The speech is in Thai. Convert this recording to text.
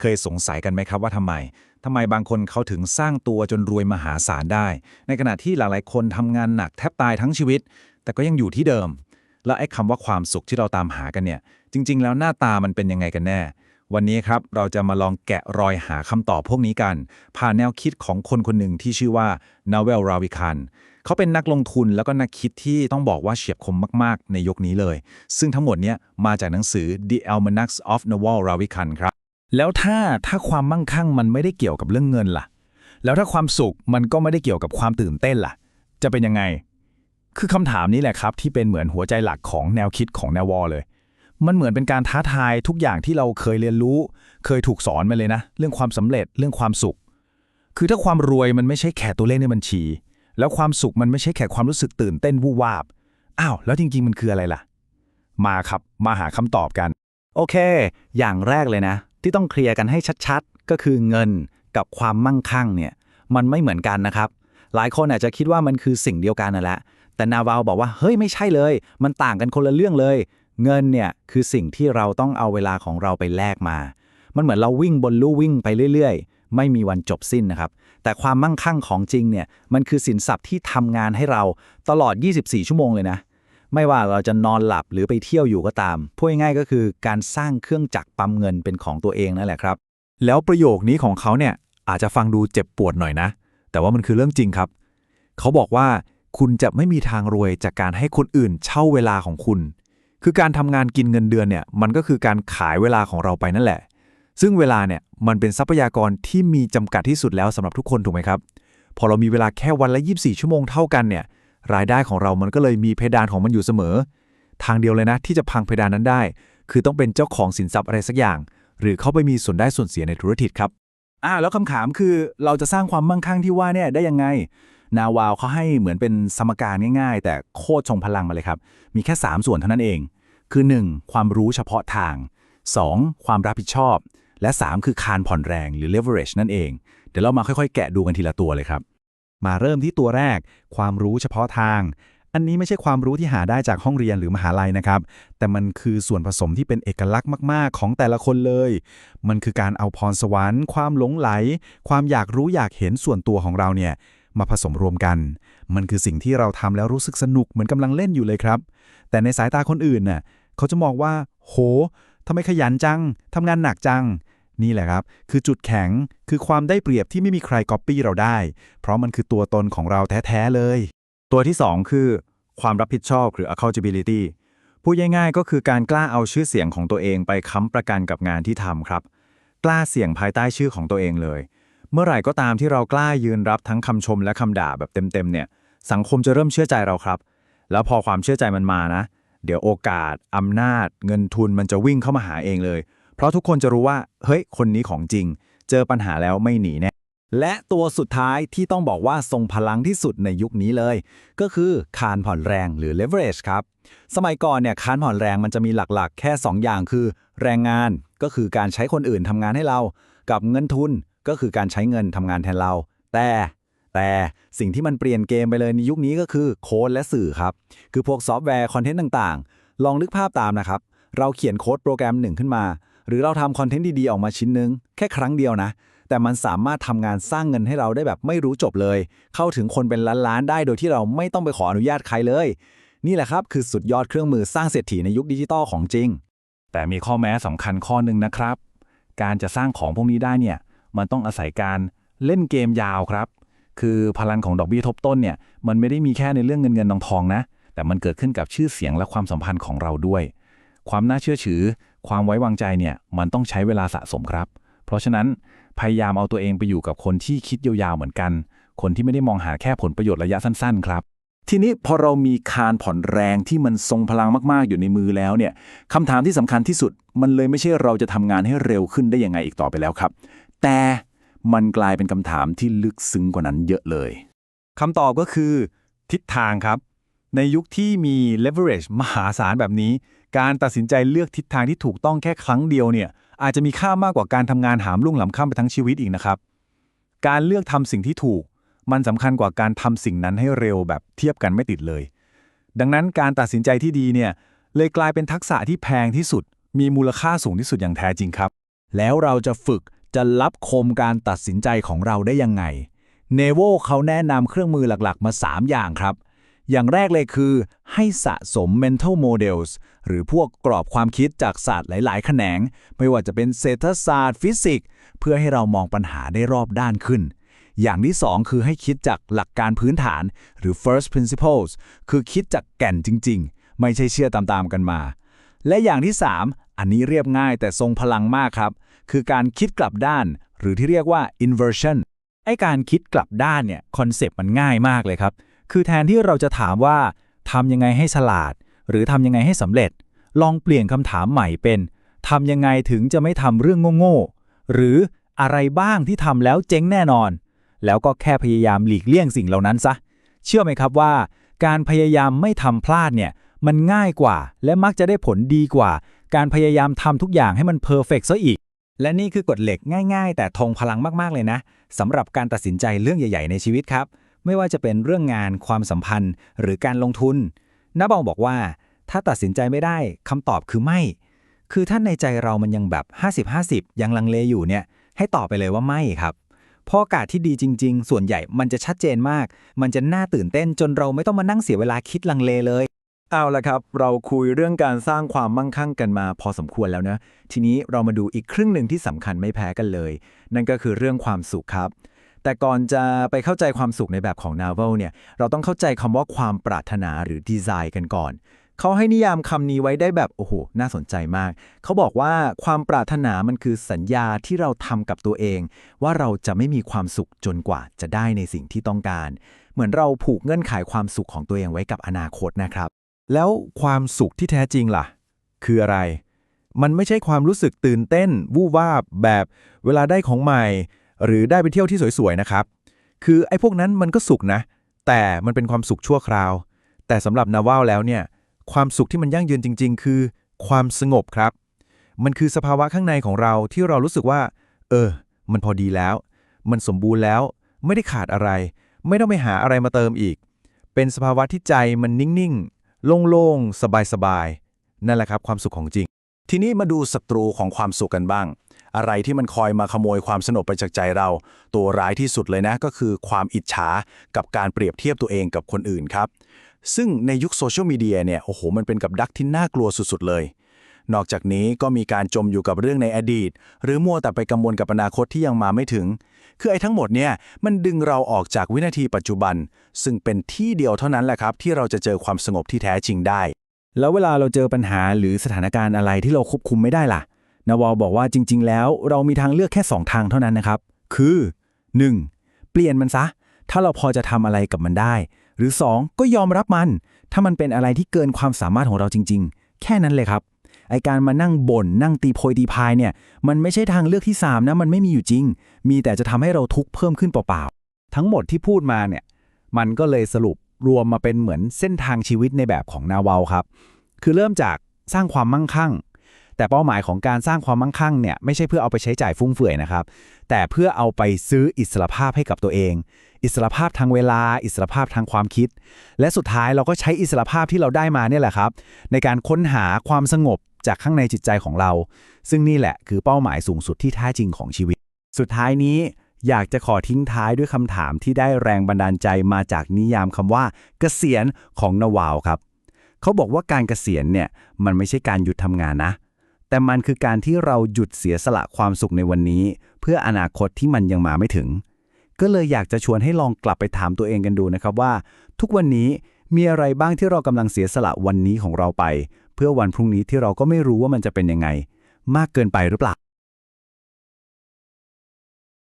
เคยสงสัยกันไหมครับว่าทำไมทำไมบางคนเขาถึงสร้างตัวจนรวยมหาศาลได้ ในขณะที่หลายๆ คนทำงานหนักแทบตายทั้งชีวิต แต่ก็ยังอยู่ที่เดิม แล้วไอ้คำว่าความสุขที่เราตามหากันเนี่ย จริง ๆ แล้วหน้าตามันเป็นยังไงกันแน่ วันนี้ครับเราจะมาลองแกะรอยหาคำตอบพวกนี้กัน ผ่านแนวคิดของคนคนหนึ่งที่ชื่อว่านาเวลราวิคันเขาเป็นนักลงทุนแล้วก็นักคิดที่ต้องบอกว่าเฉียบคมมาก ๆ ในยุคนี้เลย ซึ่งทั้งหมดเนี้ยมาจากหนังสือ The Almanacs of Naval Ravikant ครับ แล้วถ้าถ้าความมั่งคั่งมันไม่ได้เกี่ยวกับเรื่องเงินล่ะ แล้วถ้าความสุขมันก็ไม่ได้เกี่ยวกับความตื่นเต้นล่ะ จะเป็นยังไง คือคำถามนี้แหละครับ ที่เป็นเหมือนหัวใจหลักของแนวคิดของแนววอลเลย มันเหมือนเป็นการท้าทายทุกอย่างที่เราเคยเรียนรู้ เคยถูกสอนมาเลยนะ เรื่องความสำเร็จเรื่องความสุข คือถ้าความรวยมันไม่ใช่แค่ตัวเลขในบัญชี แล้วความสุขมันไม่ใช่แค่ความรู้สึกตื่นเต้นวูบวาบอ้าวแล้วจริง ๆ มันคืออะไรล่ะ มาครับมาหาคำตอบกัน โอเค อย่างแรกเลยนะ ที่ต้องเคลียร์กันให้ชัดๆ ก็คือเงินกับความมั่งคั่งเนี่ยมันไม่เหมือนกันนะครับ หลายคนอาจจะคิดว่ามันคือสิ่งเดียวกันนั่นแหละแต่นาวาวบอกว่าเฮ้ยไม่ใช่เลย มันต่างกันคนละเรื่องเลย เงินเนี่ยคือสิ่งที่เราต้องเอาเวลาของเราไปแลกมา มันเหมือนเราวิ่งบนลู่วิ่งไปเรื่อยๆ ไม่มีวันจบสิ้นนะครับ แต่ความมั่งคั่งของจริงเนี่ยมันคือสินทรัพย์ที่ทำงานให้เราตลอด 24 ชั่วโมงเลยนะ ไม่ว่าเราจะนอนหลับหรือไปเที่ยวอยู่ก็ตาม พูดง่ายๆก็คือการสร้างเครื่องจักรปั๊มเงินเป็นของตัวเองนั่นแหละครับ แล้วประโยคนี้ของเขาเนี่ยอาจจะฟังดูเจ็บปวดหน่อยนะ แต่ว่ามันคือเรื่องจริงครับ เขาบอกว่าคุณจะไม่มีทางรวยจากการให้คนอื่นเช่าเวลาของคุณ คือการทำงานกินเงินเดือนเนี่ย มันก็คือการขายเวลาของเราไปนั่นแหละ ซึ่งเวลาเนี่ยมันเป็นทรัพยากรที่มีจำกัดที่สุดแล้วสำหรับทุกคนถูกไหมครับ พอเรามีเวลาแค่วันละ 24 ชั่วโมงเท่ากันเนี่ย รายได้ของเรามันก็เลยมีเพดานของมันอยู่เสมอ ทางเดียวเลยนะที่จะพังเพดานนั้นได้ คือต้องเป็นเจ้าของสินทรัพย์อะไรสักอย่าง หรือเข้าไปมีส่วนได้ส่วนเสียในธุรกิจครับอ่าแล้วคำถามคือเราจะสร้างความมั่งคั่งที่ว่าเนี่ยได้ยังไง นาวาวเขาให้เหมือนเป็นสมการง่าย ๆ แต่โคตรทรงพลังมาเลยครับ มีแค่ 3 ส่วนเท่านั้นเอง คือ 1. ความรู้เฉพาะทาง 2. ความรับผิดชอบ และ 3 คือคานผ่อนแรงหรือ leverage นั่นเอง เดี๋ยวเรามาค่อยๆ แกะดูกันทีละตัวเลยครับ มาเริ่มที่ตัวแรก ความรู้เฉพาะทาง อันนี้ไม่ใช่ความรู้ที่หาได้จากห้องเรียนหรือมหาลัยนะครับ แต่มันคือส่วนผสมที่เป็นเอกลักษณ์มากๆ ของแต่ละคนเลย มันคือการเอาพรสวรรค์ ความหลงไหล ความอยากรู้อยากเห็นส่วนตัวของเราเนี่ยมาผสมรวมกัน มันคือสิ่งที่เราทำแล้วรู้สึกสนุกเหมือนกำลังเล่นอยู่เลยครับ แต่ในสายตาคนอื่นน่ะเขาจะมองว่า โหทำไมขยันจังทำงานหนักจัง นี่แหละครับ คือจุดแข็งคือความได้เปรียบที่ไม่มีใครก๊อปปี้เราได้ เพราะมันคือตัวตนของเราแท้ๆเลย ตัวที่ 2 คือ ความรับผิดชอบหรือ accountability พูดง่ายๆก็คือการกล้าเอาชื่อเสียงของตัวเองไปค้ำประกันกับงานที่ทำครับ กล้าเสี่ยงภายใต้ชื่อของตัวเองเลย เมื่อไหร่ก็ตามที่เรากล้ายืนรับทั้งคำชมและคำด่าแบบเต็มๆเนี่ยสังคมจะเริ่มเชื่อใจเราครับ แล้วพอความเชื่อใจมันมานะ เดี๋ยวโอกาสอำนาจ เงินทุนมันจะวิ่งเข้ามาหาเองเลย เพราะทุกคนจะรู้ว่า เฮ้ย คนนี้ของจริง เจอปัญหาแล้วไม่หนีแน่และตัวสุดท้ายที่ต้องบอกว่าทรงพลังที่สุดในยุคนี้เลย ก็คือคานผ่อนแรงหรือ leverage ครับ สมัยก่อนเนี่ยคานผ่อนแรงมันจะมีหลักๆ แค่ 2 อย่างคือ แรงงานก็คือการใช้คนอื่นทำงานให้เรา กับเงินทุนก็คือการใช้เงินทำงานแทนเรา แต่แต่สิ่งที่มันเปลี่ยนเกมไปเลยในยุคนี้ก็คือโค้ดและสื่อครับ คือพวกซอฟต์แวร์คอนเทนต์ต่างๆ ลองนึกภาพตามนะครับ เราเขียนโค้ดโปรแกรมหนึ่งขึ้นมา หรือเราทำคอนเทนต์ดีๆ ออกมาชิ้นนึง แค่ครั้งเดียวนะ แต่มันสามารถทำงานสร้างเงินให้เราได้แบบไม่รู้จบเลย เข้าถึงคนเป็นล้านๆได้โดยที่เราไม่ต้องไปขออนุญาตใครเลย นี่แหละครับคือสุดยอดเครื่องมือสร้างเศรษฐีในยุคดิจิตอลของจริง แต่มีข้อแม้สำคัญข้อหนึ่งนะครับ การจะสร้างของพวกนี้ได้เนี่ยมันต้องอาศัยการเล่นเกมยาวครับ คือพลังของดอกเบี้ยทบต้นเนี่ยมันไม่ได้มีแค่ในเรื่องเงินเงินทองทองนะ แต่มันเกิดขึ้นกับชื่อเสียงและความสัมพันธ์ของเราด้วย ความน่าเชื่อถือ ความไว้วางใจเนี่ยมันต้องใช้เวลาสะสมครับ เพราะฉะนั้นพยายามเอาตัวเองไปอยู่กับคนที่คิดยาวๆเหมือนกัน คนที่ไม่ได้มองหาแค่ผลประโยชน์ระยะสั้นๆ ครับ ทีนี้พอเรามีคานผ่อนแรงที่มันทรงพลังมากๆอยู่ในมือแล้วเนี่ยคำถามที่สำคัญที่สุด มันเลยไม่ใช่เราจะทำงานให้เร็วขึ้นได้ยังไงอีกต่อไปแล้วครับ แต่มันกลายเป็นคำถามที่ลึกซึ้งกว่านั้นเยอะเลยคำตอบก็คือ ทิศทางครับ ในยุคที่มี leverage มหาศาลแบบนี้ การตัดสินใจเลือกทิศทางที่ถูกต้องแค่ครั้งเดียวเนี่ยอาจจะมีค่ามากกว่าการทำงานหามลุ่งหลำค่ำไปทั้งชีวิตอีกนะครับ การเลือกทำสิ่งที่ถูก มันสำคัญกว่าการทำสิ่งนั้นให้เร็วแบบเทียบกันไม่ติดเลย ดังนั้นการตัดสินใจที่ดีเนี่ยเลยกลายเป็นทักษะที่แพงที่สุด มีมูลค่าสูงที่สุดอย่างแท้จริงครับ แล้วเราจะฝึกจะรับคมการตัดสินใจของเราได้ยังไงเนโวเขาแนะนำเครื่องมือหลักๆ มา 3 อย่างครับ อย่างแรกเลยคือ ให้สะสม mental models หรือพวกกรอบความคิดจากศาสตร์หลาย ๆ แขนง ไม่ว่าจะเป็นเศรษฐศาสตร์ ฟิสิกส์เพื่อให้เรามองปัญหาได้รอบด้านขึ้น อย่างที่ 2 คือให้คิดจากหลักการพื้นฐาน หรือ first principles คือคิดจากแก่นจริง ๆ ไม่ใช่เชื่อตามๆกันมา และอย่างที่ 3 อันนี้เรียบง่ายแต่ทรงพลังมากครับ คือการคิดกลับด้าน หรือที่เรียกว่า inversion ไอการคิดกลับด้านเนี่ยคอนเซปต์มันง่ายมากเลยครับ คือแทนที่เราจะถามว่าทำยังไงให้ฉลาด หรือทำยังไงให้สำเร็จ ลองเปลี่ยนคำถามใหม่เป็นทำยังไงถึงจะไม่ทำเรื่องโง่ๆหรืออะไรบ้างที่ทำแล้วเจ๊งแน่นอน แล้วก็แค่พยายามหลีกเลี่ยงสิ่งเหล่านั้นซะ เชื่อไหมครับว่า การพยายามไม่ทำพลาดเนี่ยมันง่ายกว่า และมักจะได้ผลดีกว่า การพยายามทำทุกอย่างให้มันเพอร์เฟกซะอีก และนี่คือกฎเหล็กง่าย ๆ แต่ทงพลังมากๆเลยนะสำหรับการตัดสินใจเรื่องใหญ่ ๆ ในชีวิตครับ ไม่ว่าจะเป็นเรื่องงาน ความสัมพันธ์ หรือการลงทุนน้าบองบอกว่า ถ้าตัดสินใจไม่ได้คำตอบคือไม่ คือถ้าในใจเรามันยังแบบ 50-50 ยังลังเลอยู่เนี่ย ให้ตอบไปเลยว่าไม่ครับพราะโอกาสที่ดีจริง ๆ ส่วนใหญ่มันจะชัดเจนมาก มันจะน่าตื่นเต้นจนเราไม่ต้องมานั่งเสียเวลาคิดลังเลเลย เอาละครับ เราคุยเรื่องการสร้างความมั่งคั่งกันมาพอสมควรแล้วนะ ทีนี้เรามาดูอีกครึ่งหนึ่งที่สำคัญไม่แพ้กันเลย นั่นก็คือเรื่องความสุขครับ แต่ก่อนจะไปเข้าใจความสุขในแบบของนาเวลเนี่ย เราต้องเข้าใจคำว่าความปรารถนาหรือดีไซน์กันก่อน เขาให้นิยามคำนี้ไว้ได้แบบ โอ้โห น่าสนใจมาก เขาบอกว่าความปรารถนามันคือสัญญาที่เราทำกับตัวเอง ว่าเราจะไม่มีความสุขจนกว่าจะได้ในสิ่งที่ต้องการ เหมือนเราผูกเงื่อนไขความสุขของตัวเองไว้กับอนาคตนะครับ แล้วความสุขที่แท้จริงล่ะ คืออะไร มันไม่ใช่ความรู้สึกตื่นเต้น วู่วาบแบบ เวลาได้ของใหม่ หรือได้ไปเที่ยวที่สวยๆนะครับ คือไอ้พวกนั้นมันก็สุขนะ แต่มันเป็นความสุขชั่วคราว แต่สำหรับนาวาแล้วเนี่ย ความสุขที่มันยั่งยืนจริง ๆ คือ ความสงบครับ มันคือสภาวะข้างในของเราที่เรารู้สึกว่า เออ มันพอดีแล้ว มันสมบูรณ์แล้ว ไม่ได้ขาดอะไร ไม่ต้องไปหาอะไรมาเติมอีก เป็นสภาวะที่ใจมันนิ่งๆ โล่งๆ สบายๆ นั่นแหละครับ ความสุขของจริง ทีนี้มาดูศัตรูของความสุขกันบ้าง อะไรที่มันคอยมาขโมยความสนุกไปจากใจเรา ตัวร้ายที่สุดเลยนะก็คือความอิจฉากับการเปรียบเทียบตัวเองกับคนอื่นครับ ซึ่งในยุคโซเชียลมีเดียเนี่ยโอ้โหมันเป็นกับดักที่น่ากลัวสุดๆเลย นอกจากนี้ก็มีการจมอยู่กับเรื่องในอดีต หรือมัวแต่ไปกังวลกับอนาคตที่ยังมาไม่ถึง คือไอ้ทั้งหมดเนี่ยมันดึงเราออกจากวินาทีปัจจุบัน ซึ่งเป็นที่เดียวเท่านั้นแหละครับ ที่เราจะเจอความสงบที่แท้จริงได้แล้วเวลาเราเจอปัญหาหรือสถานการณ์อะไรที่เราควบคุมไม่ได้ล่ะ นาวอลบอกว่าจริง ๆ แล้วเรามีทางเลือกแค่ 2 ทางเท่านั้นนะครับ คือ 1. เปลี่ยนมันซะ ถ้าเราพอจะทำอะไรกับมันได้ หรือ 2. ก็ยอมรับมัน ถ้ามันเป็นอะไรที่เกินความสามารถของเราจริง ๆ แค่นั้นเลยครับ ไอการมานั่งบ่นนั่งตีโพยตีพายเนี่ย มันไม่ใช่ทางเลือกที่ 3 นะ มันไม่มีอยู่จริง มีแต่จะทำให้เราทุกข์เพิ่มขึ้นเปล่าๆ ทั้งหมดที่พูดมาเนี่ย มันก็เลยสรุปรวมมาเป็นเหมือนเส้นทางชีวิตในแบบของนาวาลครับ คือเริ่มจากสร้างความมั่งคั่ง แต่เป้าหมายของการสร้างความมั่งคั่งเนี่ยไม่ใช่เพื่อเอาไปใช้จ่ายฟุ่มเฟือยนะครับ แต่เพื่อเอาไปซื้ออิสรภาพให้กับตัวเอง อิสรภาพทางเวลา อิสรภาพทางความคิด และสุดท้ายเราก็ใช้อิสรภาพที่เราได้มาเนี่ยแหละครับ ในการค้นหาความสงบจากข้างในจิตใจของเรา ซึ่งนี่แหละคือเป้าหมายสูงสุดที่แท้จริงของชีวิต สุดท้ายนี้อยากจะขอทิ้งท้ายด้วยคำถามที่ได้แรงบันดาลใจมาจากนิยามคำว่า เกษียณของนวาวครับ เขาบอกว่าการเกษียณเนี่ยมันไม่ใช่การหยุดทำงานนะ แต่มันคือการที่เราหยุดเสียสละความสุขในวันนี้ เพื่ออนาคตที่มันยังมาไม่ถึง ก็เลยอยากจะชวนให้ลองกลับไปถามตัวเองกันดูนะครับว่า ทุกวันนี้มีอะไรบ้างที่เรากำลังเสียสละวันนี้ของเราไป เพื่อวันพรุ่งนี้ที่เราก็ไม่รู้ว่ามันจะเป็นยังไง มากเกินไปหรือเปล่า